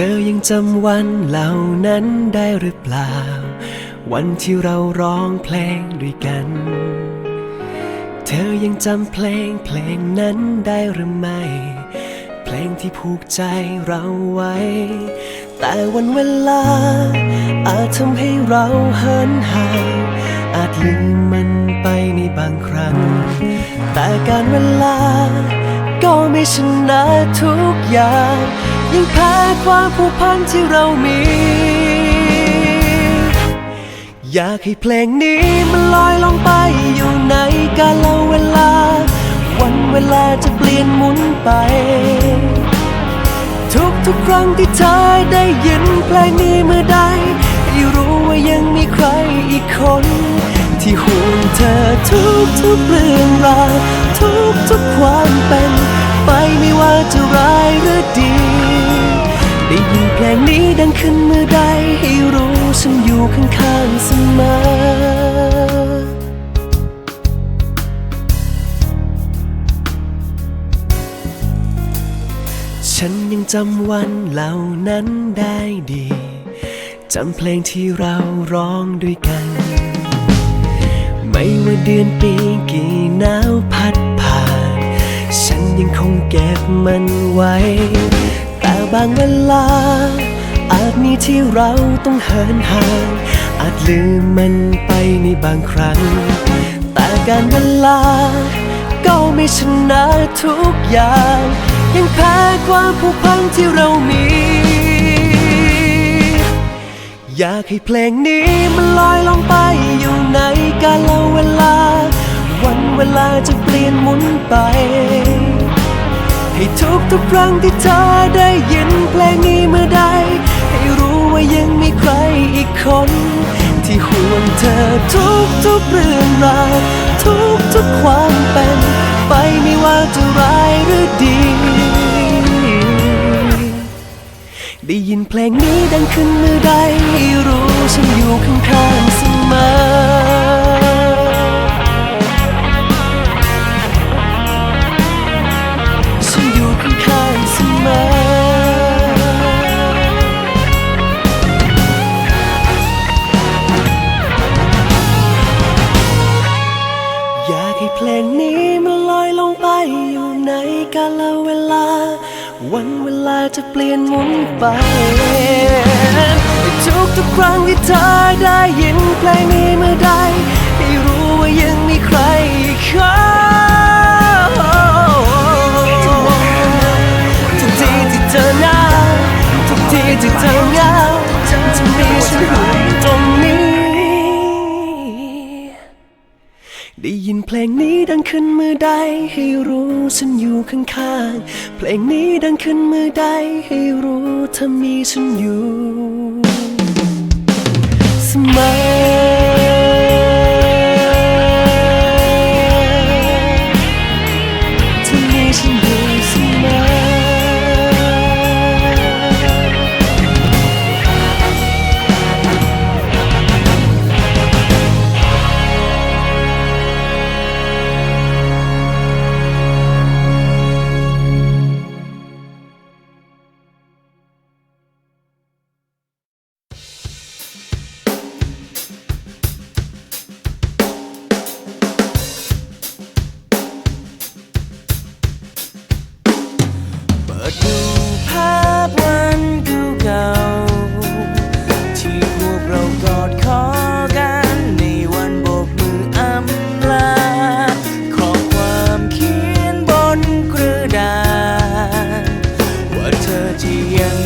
ธอยังจำวันเหล่านั้นได้หรือเปล่า วันที่เราร้องเพลงด้วยกัน เธอยังจำเพลงเพลงนั้นได้หรือไม่ เพลงที่ผูกใจเราไว้ แต่วันเวลา อาจทำให้เราเหินห่างอาจลืมมันไปในบางครั้ง แต่การเวลา ก็ไม่ชนะทุกอย่างยังแพ้ความผูกพันที่เรามี อยากให้เพลงนี้มันลอยลงไปอยู่ในกาลเวลา วันเวลาจะเปลี่ยนหมุนไป ทุกทุกครั้งที่เธอได้ยินเพลงนี้เมื่อใดให้รู้ว่ายังมีใครอีกคน ที่ห่วงเธอทุกทุกเรื่องราว ทุกทุกความเป็น ไปไม่ว่าจะร้ายหรือดี ได้ยินเพลงนี้ดังขึ้นเมื่อใดให้รู้ฉันอยู่ข้างๆเสมอฉันยังจำวันเหล่านั้นได้ดี จำเพลงที่เราร้องด้วยกัน ไม่ว่าเดือนปีกี่หนาวพัดผ่าน ฉันยังคงเก็บมันไว้ แต่บางเวลา อาจมีที่เราต้องเหินห่าง อาจลืมมันไปในบางครั้ง แต่การเวลา ก็ไม่ชนะทุกอย่าง ยังแพ้ความผูกพันที่เรามี อยากให้เพลงนี้มันลอยลงไปอยู่ในกาลเวลา วันเวลาจะเปลี่ยนหมุนไป ให้ทุกทุกครั้งที่เธอได้ยินเพลงนี้เมื่อใด ให้รู้ว่ายังมีใครอีกคน ที่ห่วงเธอทุกทุกเรื่องราวทุกทุกความเป็น ไปไม่ว่าจะร้ายหรือดี ได้ยินเพลงนี้ดังขึ้นเมื่อใดรู้ฉันอยู่ข้างๆเสมอ จะเปลี่ยนหมุนไป ทุกทุกครั้งที่เธอได้ยินเพลงนี้เมื่อใด เพลงนี้ดังขึ้นมือใดให้รู้ฉันอยู่ข้างๆ เพลงนี้ดังขึ้นมือใดให้รู้เธอมีฉันอยู่เสมอ and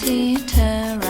วัน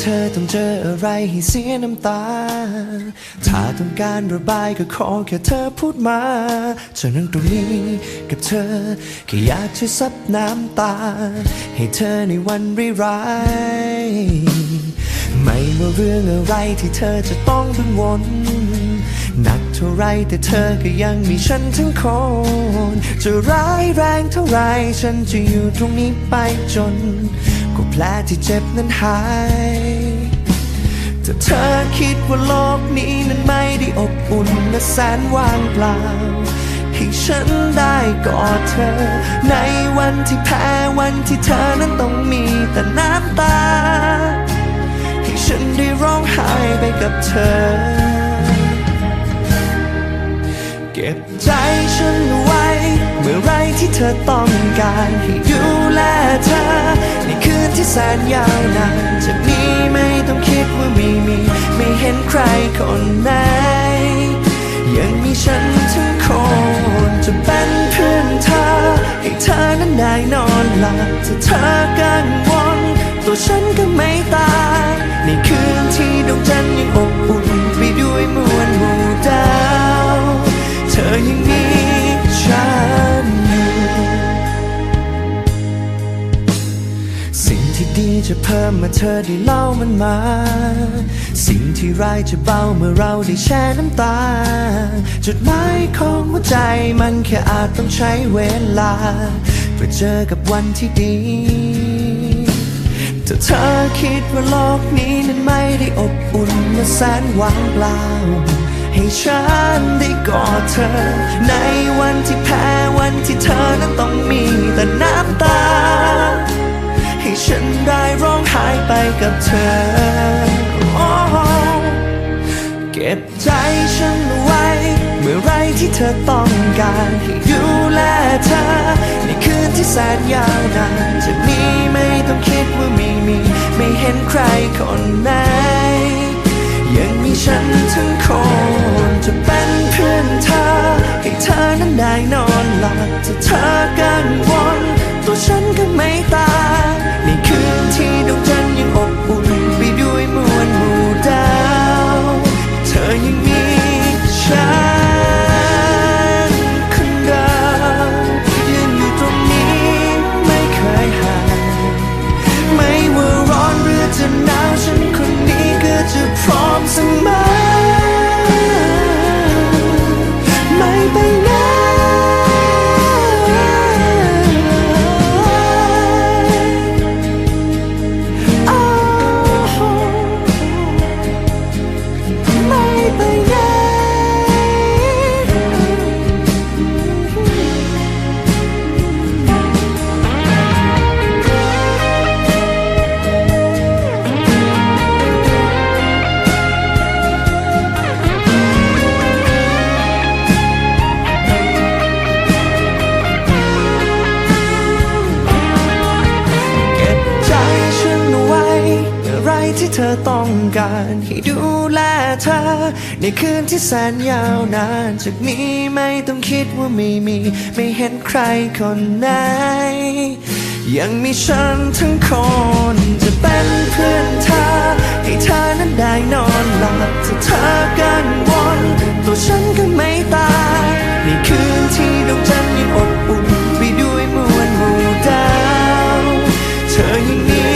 เธอต้องเจออะไรให้เสียน้ำตา ถ้าต้องการระบายก็ขอแค่เธอพูดมาฉันนั่งตรงนี้กับเธอแค่อยากช่วยซับน้ำตา ให้เธอในวันร้ายไม่ว่าเรื่องอะไรที่เธอจะต้องกังวลหนักเท่าไรแต่เธอก็ยังมีฉันทั้งคน จะร้ายแรงเท่าไรฉันจะอยู่ตรงนี้ไปจนก็แผลที่เจ็บนั้นหายถ้าเธอคิดว่าโลกนี้นั้นไม่ได้อบอุ่นและแสนว่างเปล่าให้ฉันได้กอดเธอ ในวันที่แพ้วันที่เธอนั้นต้องมีแต่น้ำตา ให้ฉันได้ร้องไห้ไปกับเธอ เก็บใจฉันไว้ เมื่อไรที่เธอต้องการให้ดูแลเธอในคืนที่แสนยาวนานจากนี้ไม่ต้องคิดว่าไม่มี ไม่เห็นใครคนไหน ยังมีฉันทั้งคนจะเป็นเพื่อนเธอ ให้เธอนั้นได้นอนหลับถ้าเธอ ยังมีฉันอยู่สิ่งที่ดีจะเพิ่มเมื่อเธอได้เล่ามันมา สิ่งที่ร้ายจะเบาเมื่อเราได้แช่น้ำตา จุดหมายของหัวใจมันแค่อาจต้องใช้เวลาเพื่อเจอกับวันที่ดีถ้าเธอคิดว่าโลกนี้นั้นไม่ได้อบอุ่นและแสนวางเปล่า ให้ฉันได้กอดเธอ ในวันที่แพ้วันที่เธอนั้นต้องมีแต่น้ำตา ให้ฉันได้ร้องไห้ไปกับเธอ เก็บใจฉันไว้ เมื่อไรที่เธอต้องการให้ดูแลเธอ ในคืนที่แสนยาวนานจากนี้ไม่ต้องคิดว่าไม่มี ไม่เห็นใครคนไหน ฉันทั้งคนจะเป็นเพื่อนเธอ ให้เธอนั้นได้นอนหลับถ้าเธอกังวลตัวฉันก็ไม่ตายในคืนที่ดวงจันทร์ ต้องการให้ดูแลเธอ ในคืนที่แสนยาวนานจากนี้ไม่ต้องคิดว่าไม่มี ไม่เห็นใครคนไหน ยังมีฉันทั้งคนจะเป็นเพื่อนเธอ ให้เธอนั้นได้นอนหลับถ้าเธอกังวลตัวฉันก็ไม่ตายในคืนที่ดวงจันทร์ยังอบอุ่นไปด้วยมวลหมู่ดาว เธอยังมี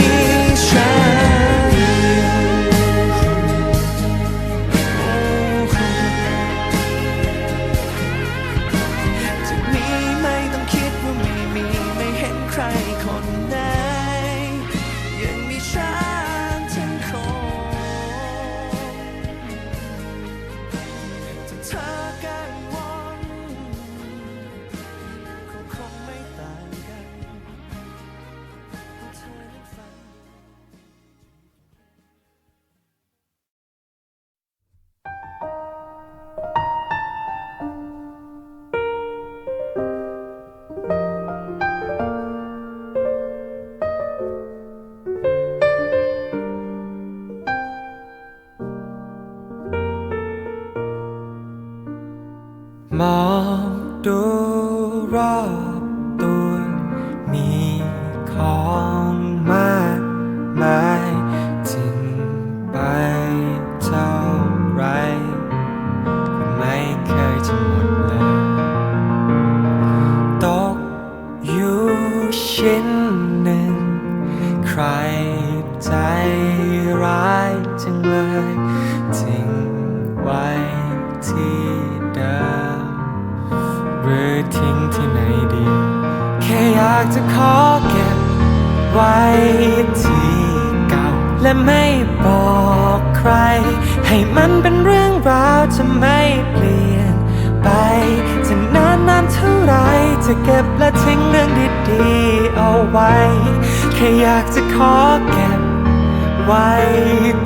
ที่เก่า และไม่บอกใคร ให้มันเป็นเรื่องราวจะไม่เปลี่ยนไปจะนานนานเท่าไรจะเก็บและทิ้งเรื่องดีๆเอาไว้ แค่อยากจะขอเก็บไว้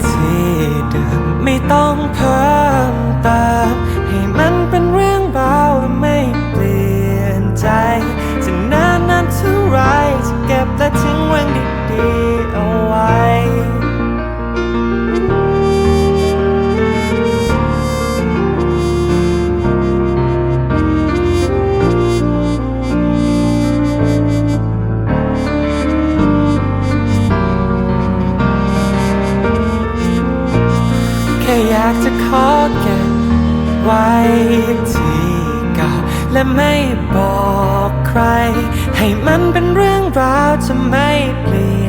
ที่เดิมไม่ต้องเพิ่มเติมให้มันเป็นเรื่องราวและไม่เปลี่ยนใจจะนานนานเท่าไรจะเก็บและทิ้งเรื่องดี เอาไว้ แค่อยากจะขอเก็บไว้ที่เก่าและไม่บอกใคร ให้มันเป็นเรื่องราวจะไม่เปลี่ยนไปจะน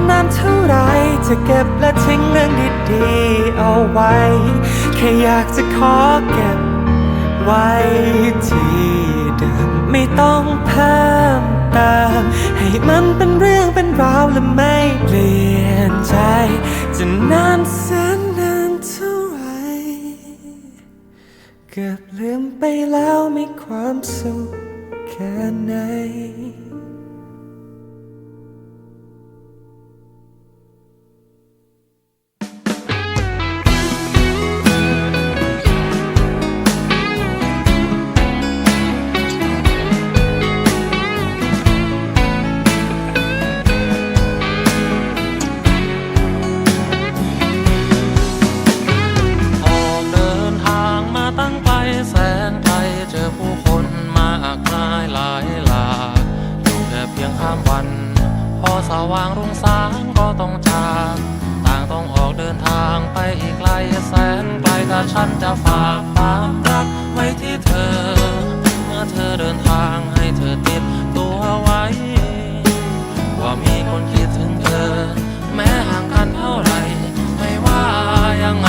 านนานเท่าไรจะเก็บและทิ้งเรื่องดีๆเอาไว้ แค่อยากจะขอเก็บไว้ที่เดิมไม่ต้องเพิ่มเติมให้มันเป็นเรื่องเป็นราวและไม่เปลี่ยนใจ จะนานแสนนานเท่าไรเกือบลืมไปแล้วมีความสุขแค่ไหน วางให้เธอติดตัวไว้ ว่ามีคนคิดถึงเธอ แม้ห่างกันเท่าไร ไม่ว่ายังไง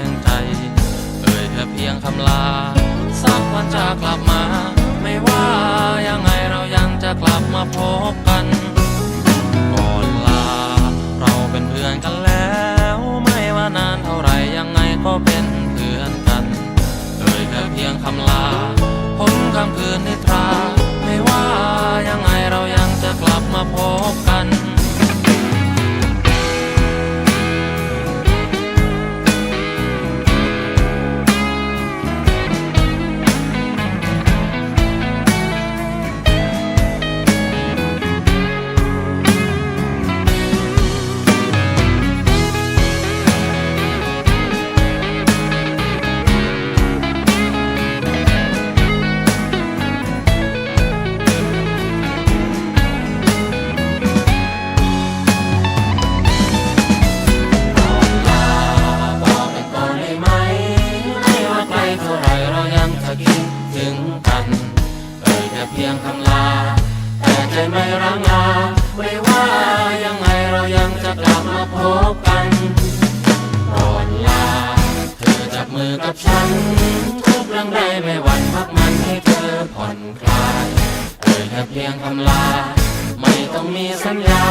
ง พียงคำลา สักวันจะกลับมา ไม่ว่ายังไงเรายังจะกลับมาพบกันก่อนลา เราเป็นเพื่อนกันแล้ว ไม่ว่านานเท่าไหรยังไงก็เป็นเพื่อนกันเอ่ยแค่เพียงคำลาพ้นคำคืนนิท แค่เพียงคำลา แต่ใจไม่ร้งลาไม่ว่ายังไงเรายังจะกลับมาพบกันก่อนลา เธอจับมือกับฉัน ทุกเรื่องใดไม่หวั่นพักมันให้เธอผ่อนคลายเอ่ยแค่เพียงคำลา ไม่ต้องมีสัญญา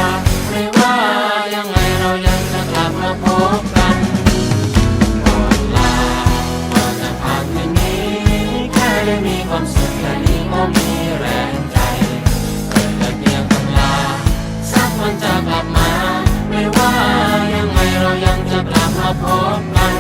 ไม่ว่ายังไงเรายังจะกลับมาพบกันก่อนลาก่อจะผ่านคืนนี้แค่ได้มีความสุขแค่นี้ มีแรงใจเอ่ยแต่เพียงกำลาสักวันจะกลับมา ไม่ว่ายังไงเรายังจะกลับมาพบกัน